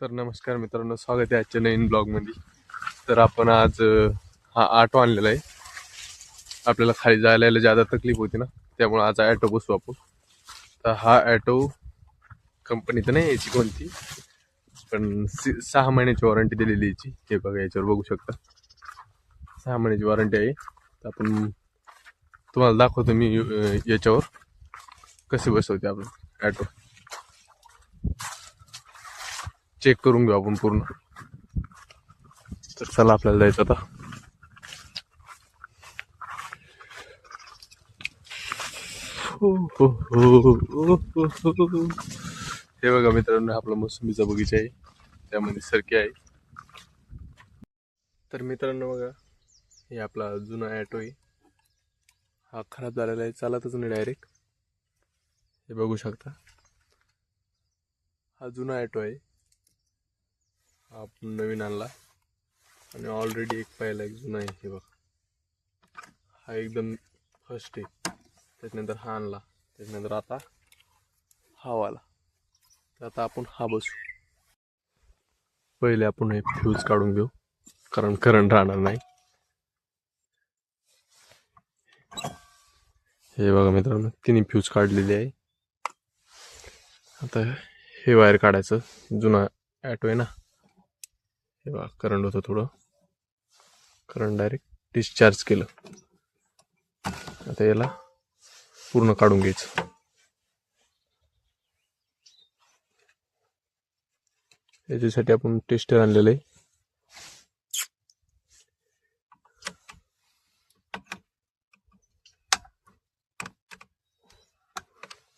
तर नमस्कार मित्रांनो स्वागत आहे आजच्या नवीन ब्लॉगमध्ये. तर आपण आज हा ऑटो आणलेला आहे. आपल्याला खाली जायला यायला ज्यादा तकलीफ होती ना त्यामुळे आज ॲटो बसू आपण. तर हा ॲटो कंपनी तर नाही याची कोणती? पण सि- सहा महिन्याची वॉरंटी दिलेली याची. हे बघा याच्यावर बघू शकता. सहा महिन्याची वॉरंटी आहे. तर आपण तुम्हाला दाखवतो मी याच्यावर. कसे बसवते आपण ॲटो चेक करून घेऊ आपण पूर्ण. तर चला आपल्याला जायचं आता. हो, हो, हो, हो, हे बघा मित्रांनो आपला मोसंबीचा बगीचा आहे. त्यामध्ये सरकी आहे. तर मित्रांनो बघा हे आपला जुना ॲटो आहे. हा खराब झालेला आहे चालतच नाही डायरेक्ट हे बघू शकता. हा जुना ॲटो आहे. आपण नवीन आणला. आणि ऑलरेडी एक पाहिला एक जुना आहे हे बघ. हा एकदम फर्स्ट आहे. त्याच्यानंतर हा आणला. त्याच्यानंतर आता हा वाला. तर आता आपण हा बसू. पहिले आपण हे फ्यूज काढून घेऊ. कारण करंट राहणार नाही. हे बघा मित्रांनो तिन्ही फ्यूज काढलेली आहे. आता हे वायर काढायचं. जुना ॲटो आहे ना? हे बघा करंट होतं थोडं. करंट डायरेक्ट डिस्चार्ज केलं. आता याला पूर्ण काढून घ्यायचं. याच्यासाठी आपण टेस्टर आणलेलं आहे.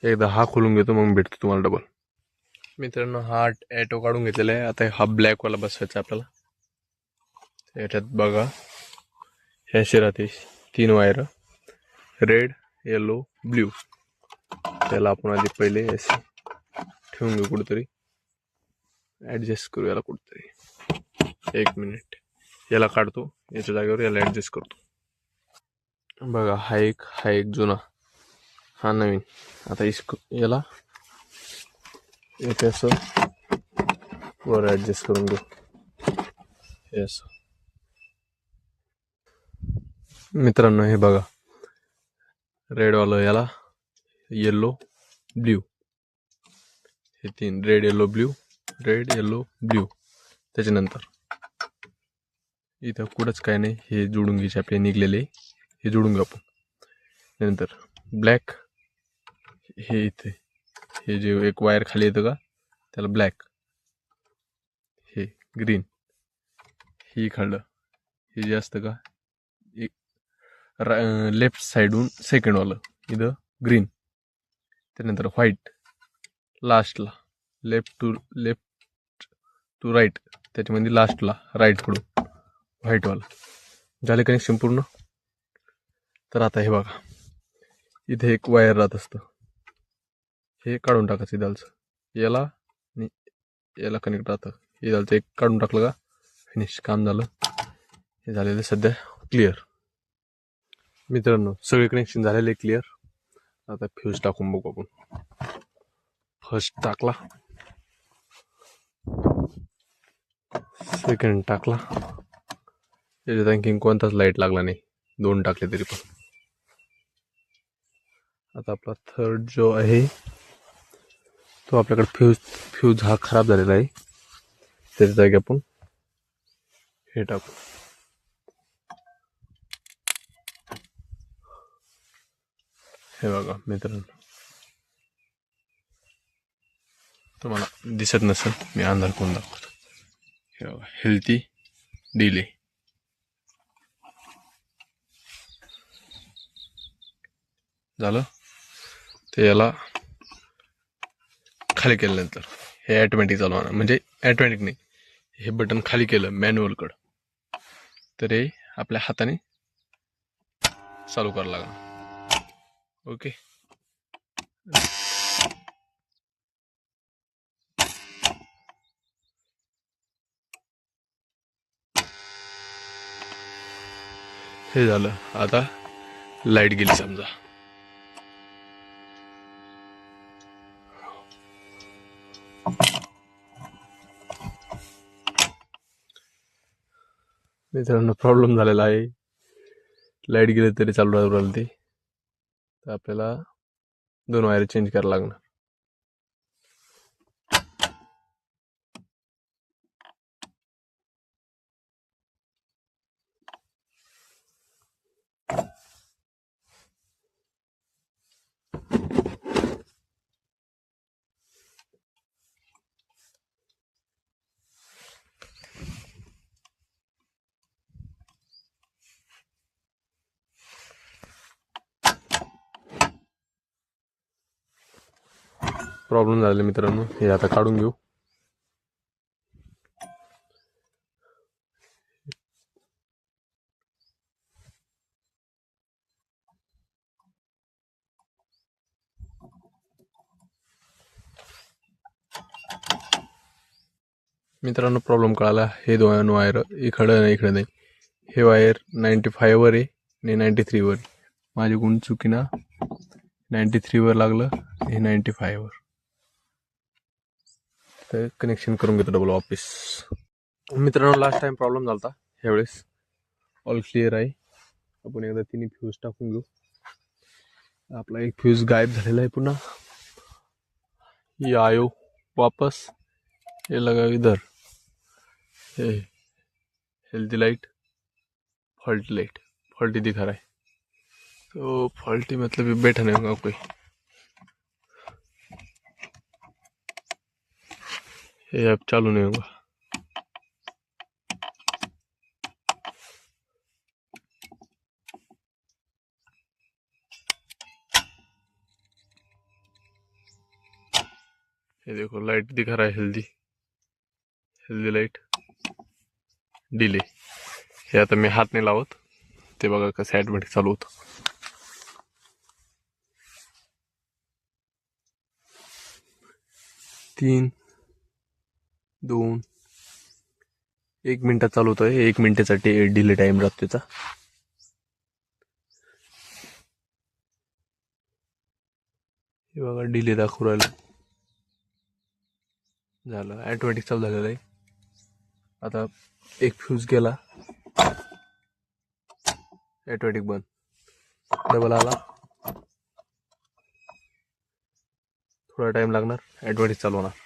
एकदा हा खोलून घेतो मग भेटतो तुम्हाला डबल मित्रांनो हा ॲटो काढून घेतलेला आहे. आता हा ब्लॅकवाला बसवायचा आपल्याला. याच्यात बघा. ह्याशी राहते तीन वायर रेड येलो ब्ल्यू त्याला आपण आधी पहिले असे ठेवून घेऊ कुठेतरी. ॲडजस्ट करू याला कुठेतरी. एक मिनिट याला काढतो. याच्या जागेवर याला ॲडजस्ट करतो. बघा हा एक हा एक जुना. हा नवीन. आता इसको याला एक असं. वर ॲडजस्ट करून घेऊ हे असं. मित्रांनो हे बघा. रेडवालं याला. येल्लो ब्ल्यू हे तीन. Red yellow blue red yellow blue त्याच्यानंतर. इथं कुठंच काय नाही. हे जोडून घ्यायचे आपले. निघलेले. हे जोडून घेऊ आपण. नंतर ब्लॅक हे इथे. हे जे एक वायर खाली येतं का? त्याला ब्लॅक हे ग्रीन ही खाल्लं हे जे असतं का? एक लेफ्ट साईडहून सेकंडवालं इथं ग्रीन त्यानंतर व्हाईट लास्टला left to left to right त्याच्यामध्ये लास्टला राईटकडून व्हाईटवाला झाले कनेक्शन पूर्ण? तर आता हे बघा. इथे एक वायर राहत असतं. हे काढून टाकायचं इदालचं. याला आणि याला कनेक्ट राहतं. इदालचं एक काढून टाकलं का? फिनिश काम झालं. हे झालेलं सध्या क्लिअर मित्रांनो सगळे कनेक्शन झालेले क्लिअर आता फ्यूज टाकून बघू आपण. फर्स्ट टाकला. सेकंड टाकला. त्याच्यात आणखीन कोणताच लाइट लागला नाही. दोन टाकले तरी पण. आता आपला थर्ड जो आहे तो आपल्याकडे फ्यूज फ्यूज हा खराब झालेला आहे. त्याच्या जागी आपण हे टाकू. हे बघा मित्रांनो. तुम्हाला दिसत नसेल मी अंधार करून दाखवतो. हे बघा हेल्थी डिले झालं? ते याला खाली केल्यानंतर. हे ॲटोमॅटिक चालू होणार. म्हणजे ॲटोमॅटिक नाही. हे बटन खाली केलं मॅन्युअलकडं तर हे आपल्या हाताने चालू करावं लागणार. ओके? हे झालं. आता लाइट गेली समजा. मित्रांनो प्रॉब्लेम झालेला आहे. लाइट गेली तरी चालू राहू ते. तर आपल्याला दोन वायर चेंज करायला लागणार. प्रॉब्लेम झालेला मित्रांनो. हे आता काढून घेऊ. मित्रांनो प्रॉब्लेम कळाला. हे दोन वायर इकडं नाही इकडं नाही. हे वायर नाईन्टी फायवर आहे आणि नाईन्टी थ्रीवर माझी गुण चुकीना नाईन्टी थ्रीवर लागलं हे नाईन्टी फायवर तर कनेक्शन करून घेतो डबल ऑफिस मित्रांनो लास्ट टाइम प्रॉब्लेम झाला होता ह्यावेळेस. ऑल क्लिअर आहे. आपण एकदा तिन्ही फ्यूज टाकून घेऊ. आपला एक फ्यूज गायब झालेला आहे पुन्हा. ये आयो वापस. हे लगाव इधर. हे healthy light faulty light faulty दिखा रहा है. तो फॉल्टी मतलब ये बैठा नहीं होगा कोई. ये अब चालू नहीं होगा। ये देखो लाइट दिखा रहा है हेल्दी हेल्दी लाईट डिले हे आता मी हात नाही लावत, ते बघा कसं ॲटोमॅटिक चालू होतं। तीन दोन. एक मिनटात चालू होतोय. एक मिनटासाठी डिले टाईम राहतो त्याचा हे बघा डिले दाखवू राहिलं. झालं. ॲटोमॅटिक चालू झालेलं आहे. आता एक फ्यूज गेला ॲटोमॅटिक बंद. डबल आला. थोडा टाइम लागणार. ॲटोमॅटिक चालू होणार.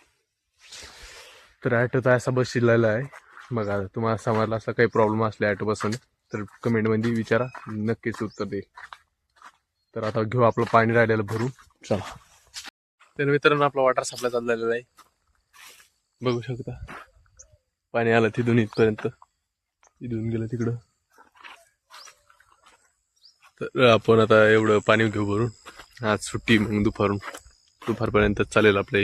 तर ॲटोचा असा बस शिरलेला आहे. बघा तुम्हाला समजला असा काही प्रॉब्लेम असला ॲटो बसून तर कमेंटमध्ये विचारा नक्कीच उत्तर देईल. तर आता घेऊ आपलं पाणी राहिलेलं भरून. चला. तर मित्रांनो आपला वॉटर सप्लाय चाललेला आहे. बघू शकता. पाणी आलं तिथून इथपर्यंत. इथून गेलं तिकडं. तर आपण आता एवढं पाणी घेऊ भरून. आज सुट्टी मग दुपारून. दुपारपर्यंत चालेल आपलं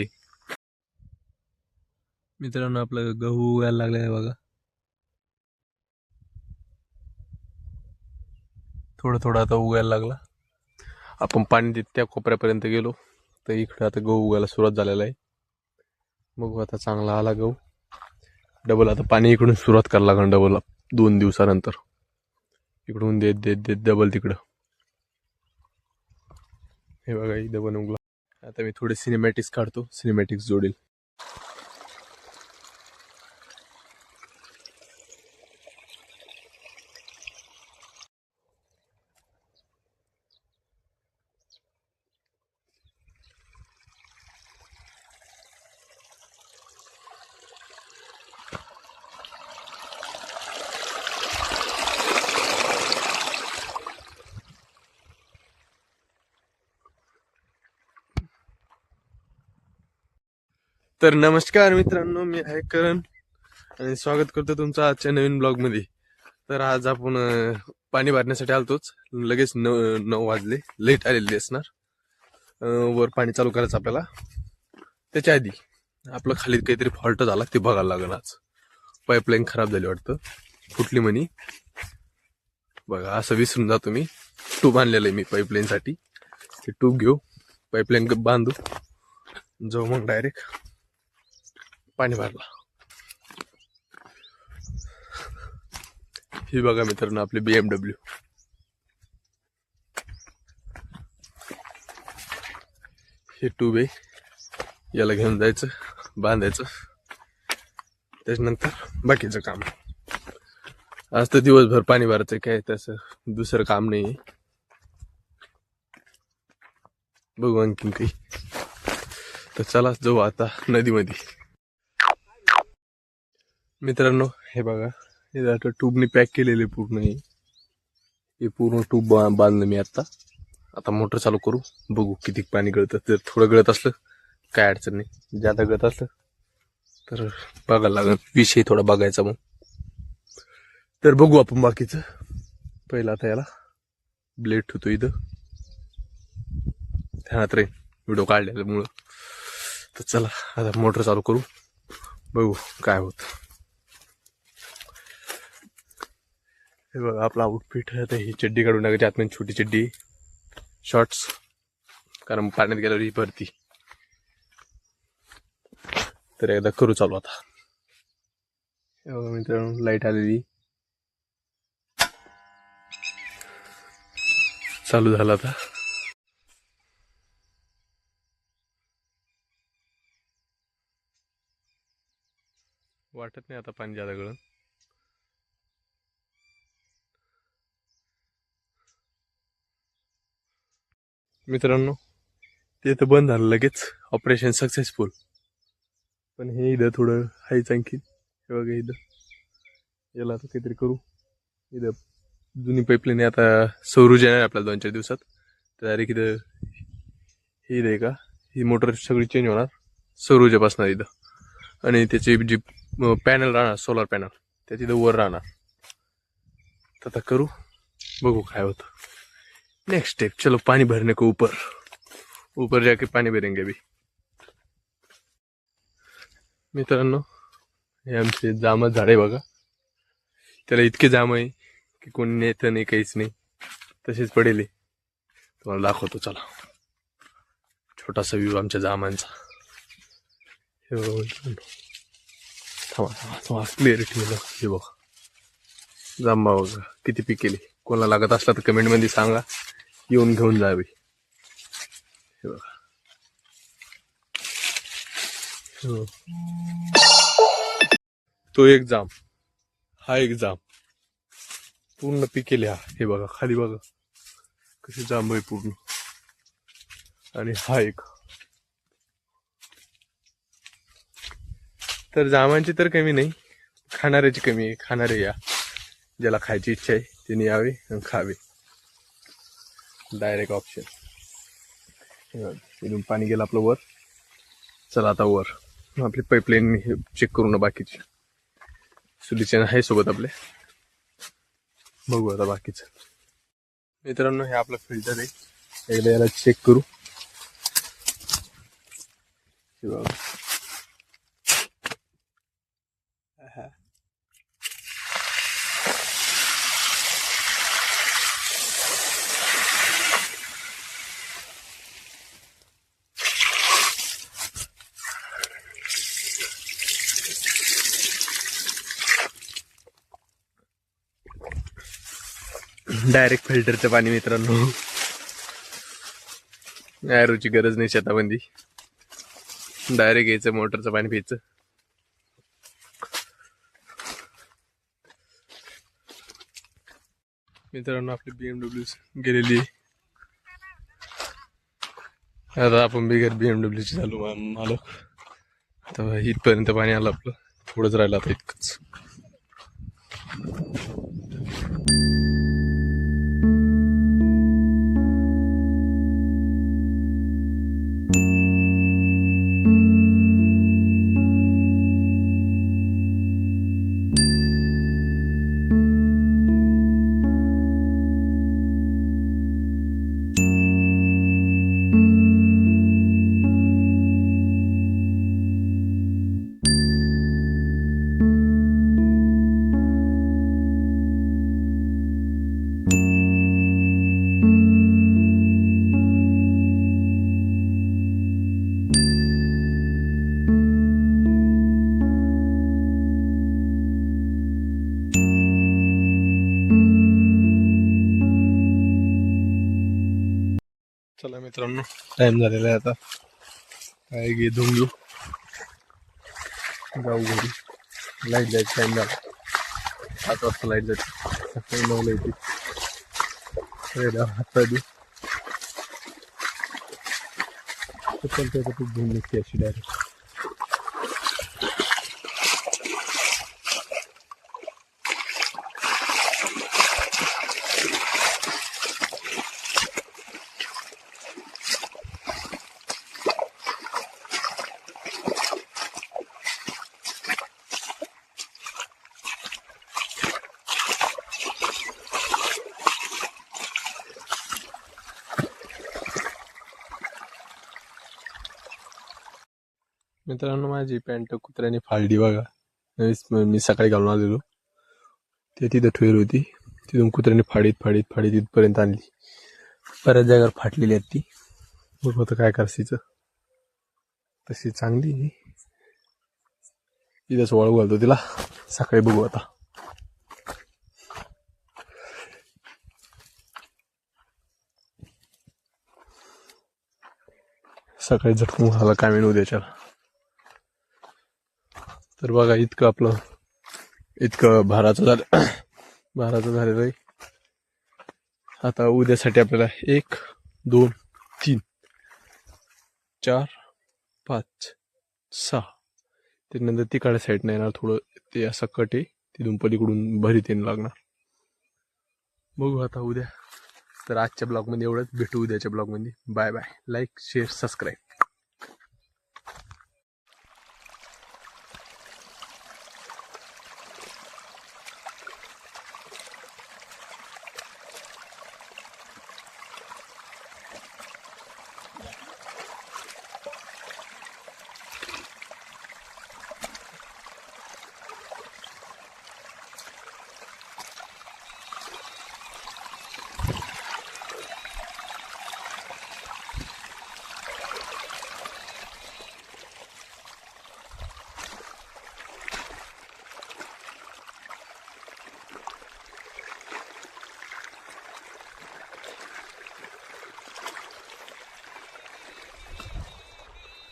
मित्रांनो आपलं गहू उगायला लागलं आहे बघा. थोडं थोडं आता उगायला लागला. आपण पाणी देत त्या कोपऱ्यापर्यंत गेलो तर इकडे आता गहू उगायला सुरुवात झालेला आहे. बघू आता चांगला आला गहू. डबल आता पाणी इकडून सुरुवात करायला लागणार डबल दोन दिवसानंतर. इकडून देत देत देत डबल तिकडं. हे बघा इथं पण उगला. आता मी थोडे सिनेमॅटिक्स काढतो सिनेमॅटिक्स जोडेल. तर नमस्कार मित्रांनो मी आहे करण. आणि स्वागत करतो तुमचं आजच्या नवीन ब्लॉगमध्ये. तर आज आपण पाणी भरण्यासाठी आलतोच. लगेच नऊ नऊ वाजले. लेट आलेली असणार. वर पाणी चालू करायचं आपल्याला. त्याच्या आधी आपलं खाली काहीतरी फॉल्ट झाला ते बघायला लागेल आज. पाईपलाईन खराब झाली वाटतं. फुटली म्हणी. बघा असं विसरून जातो मी. ट्यूब आणलेलं आहे मी पाईपलाईन साठी. ते ट्यूब घेऊ. पाईपलाईन बांधू. जाऊ मग डायरेक्ट पाणी भरला. ही बघा मित्रांनो आपली बीएमडब्ल्यू हे ट्यूब आहे. याला घेऊन जायचं बांधायचं. त्याच्यानंतर बाकीचं काम. आज तर दिवसभर पाणी भरायचं काय तसं दुसरं काम नाही बघू आणखीन काही. तर चला जाऊ आता नदीमध्ये. मित्रांनो हे बघा. हे आता ट्यूबने पॅक केलेले पूर्ण हे. हे पूर्ण ट्यूब बांधलं मी आत्ता आता मोटर चालू करू. बघू किती पाणी गळतं. जर थोडं गळत असलं काय अडचण नाही. जादा गळत असलं तर बघायला लागेल. विषय थोडा बघायचा मग. तर बघू आपण बाकीचं. पहिलं आता याला. ब्लेड ठेवतो इथं. ध्यानात रे व्हिडिओ काढल्यामुळं. तर चला आता मोटर चालू करू. बघू काय होतं. हे बघा आपला आउटफिट ही चड्डी काढून टाकायची आतमध्ये छोटी चड्डी. शॉर्ट्स कारण पाण्यात गेल्यावर ही भरती. तर एकदा करू चालू आता. हे बघा मित्रांनो लाइट आलेली. चालू झाला आता. वाटत नाही आता पाणी जादा गळून मित्रांनो ते तर बंद झालं लगेच. ऑपरेशन सक्सेसफुल पण हे इथं थोडं हायच आणखी हे बघा इथं. याला आता काहीतरी करू. इथं जुनी पाईपलाईन आता सौर येणार आपल्याला दोन चार दिवसात. तर डायरेक्ट इथं हे इथं आहे का? ही मोटर सगळी चेंज होणार. सौर बसणार इथं. आणि त्याची जी पॅनल राहणार सोलार पॅनल त्या तिथं वर राहणार. तर आता करू. बघू काय होतं. नेक्स्ट स्टेप चलो पानी भरने को ऊपर। ऊपर जाके पाणी भरेंगे अभी। मित्रांनो हे आमचे जाम झाड आहे बघा. त्याला इतके जाम आहे की कोणी नेतं नाही काहीच नाही. तसेच पडेल तुम्हाला दाखवतो चला. छोटासा व्ह्यू आमच्या जामांचा. हे थांबा थांबा थांबा. क्लिअरिटी मिळलं हे बघा. जांबा बघा. किती पिकेली कोणाला लागत असला तर कमेंटमध्ये सांगा. येऊन घेऊन जावे हे बघा. तो एक जाम. हा एक जाम. पूर्ण पिकेले हा. हे बघा खाली बघा. कसे जांब आहे पूर्ण. आणि हा एक. तर जामांची तर कमी नाही. खाणाऱ्याची कमी आहे. खाणारे या. ज्याला खायची इच्छा आहे त्याने यावे आणि खावे. डायरेक्ट ऑप्शन इथून पाणी गेलं आपलं वर. चला आता वर. आपली पाईपलाईन हे चेक करू ना बाकीची. सुलीचे आहे सोबत आपले. बघू आता बाकीचं. मित्रांनो हे आपलं फिल्टर आहे. एकदा याला चेक करू. डायरेक्ट फिल्टरचं पाणी मित्रांनो. ॲरोची गरज नाही शेतामध्ये डायरेक्ट घ्यायचं मोटरचं पाणी प्यायचं. मित्रांनो आपली बीएमडब्ल्यू गेलेली आता आपण बिगर बीएमडब्ल्यू ची चालू आलो मालक. आता इथपर्यंत पाणी आलं आपलं. थोडंच राहिलं आता इतकंच. टाइम झालेला आहे आता. काय घे धुवून घेऊ जाऊ घरी. लाइट जायचं टाईम झाला. पाच वाजता लाइट जायचं सकाळी नऊला येते. पहिला हात आधी पण त्याच्यातच घेऊन निघते अशी डायरेक्ट मित्रांनो माझी पॅन्ट कुत्र्याने फाळली बघा. नवीच मी सकाळी घालून आलेलो. ते तिथं ठेवली होती. तिथून कुत्र्याने फाडीत फाडीत फाडीत तिथपर्यंत आणली. बऱ्याच जागेवर फाटलेली आहेत ती. बघू होतं काय करायचं. तशी चांगली तिथंच वाळू घालतो तिला. सकाळी बघू आता. सकाळी झटकून झाला काय मेनू उद्याच्याला तर बघा इतकं आपलं इतकं भाराचं झालं. भाराचं झालेलं आहे. आता उद्यासाठी आपल्याला एक दोन तीन चार पाच सहा. त्यानंतर तिकडे साईडनं येणार थोडं. ते असं कट आहे. तिथून पलीकडून भरीत येणं लागणार. बघू आता उद्या. तर आजच्या ब्लॉगमध्ये एवढंच. भेटू उद्याच्या ब्लॉगमध्ये bye bye like share subscribe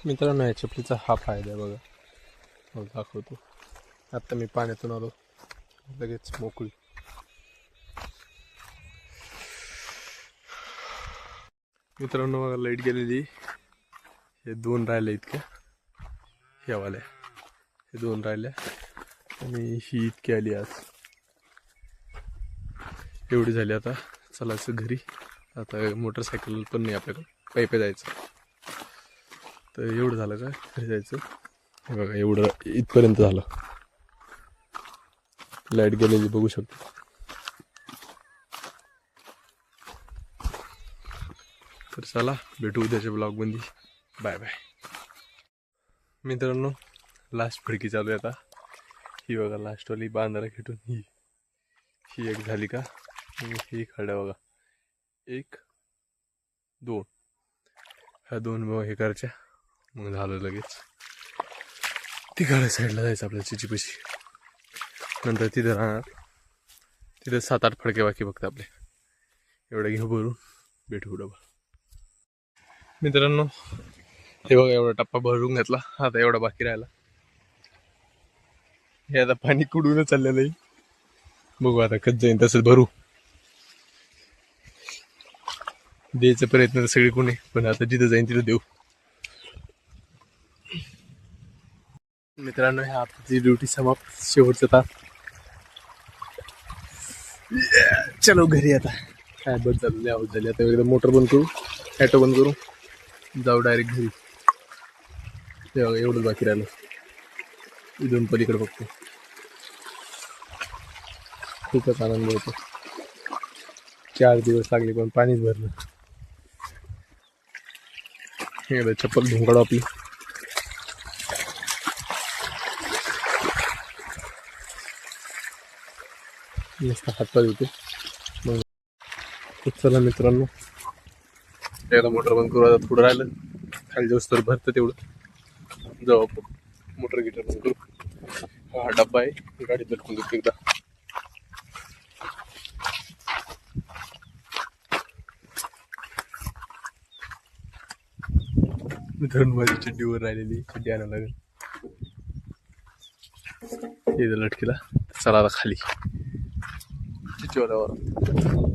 मित्रांनो या चपलीचा हा फायदा आहे बघा. मग दाखवतो. आत्ता मी पाण्यातून आलो. लगेच मोकळी. मित्रांनो बघा लाइट गेलेली. हे दोन राहिले इतक्या ह्यावाल्या हे दोन राहिल्या आणि ही इतकी आली आज. एवढी झाली आता. चलायचं घरी. आता मोटरसायकल पण नाही आपल्याकडे. पायपे जायचं. तर एवढं झालं का? घरी जायचं हे बघा एवढं इथपर्यंत झालं. लाइट गेलेली बघू शकतो. तर चला भेटू उद्याच्या ब्लॉगमध्ये. Bye bye. मित्रांनो लास्ट फडकी चालू आहे आता. ही बघा लास्टवाली बांधारा खेटून ही. ही एक झाली का? ही खड्या बघा. एक दोन. ह्या दोन बघा हे करायच्या मग झालं लगेच. तिकडे साईडला जायचं आपल्या चिचीपशी. नंतर तिथं राहणार. तिथं सात आठ फडके बाकी बघता आपले. एवढं घेऊ भरून भेटू डबा मित्रांनो हे बघा एवढा टप्पा भरून घेतला. आता एवढा बाकी राहिला. हे आता पाणी कुडूनच चाललेलं आहे. बघू आता कच जाईन तसंच भरू. द्यायचा प्रयत्न सगळे सगळी कोणी पण आता जिथं जाईन तिथं देऊ. मित्रांनो ह्या आपली ड्युटी समाप्त शेवटचा तास. चलो घरी आता. काय बस झालं आहोत झाली. आता एकदा मोटर बंद करू ॲटो बंद करू जाऊ डायरेक्ट घरी. हे एवढंच बाकी राहिलं. इथून पलीकडे बघतो खूपच आनंद होतो. चार दिवस लागले पण पाणीच भरलं. हे चप्पल धुवून आपली. नुसतं हातपाय होते. मग चला मित्रांनो. एकदा मोटर बंद करू आता थोडं राहिलं. खाली जाऊस तर भरतं तेवढं. जाऊ आपण. मोटर गिटर बंद करू. हा डब्बा आहे. गाडी दडकून देतो एकदा. मित्रांनो माझी चड्डीवर राहिलेली. चड्डी आणावं लागेल. इथं लटकीला. चला आता खाली. ちょうど。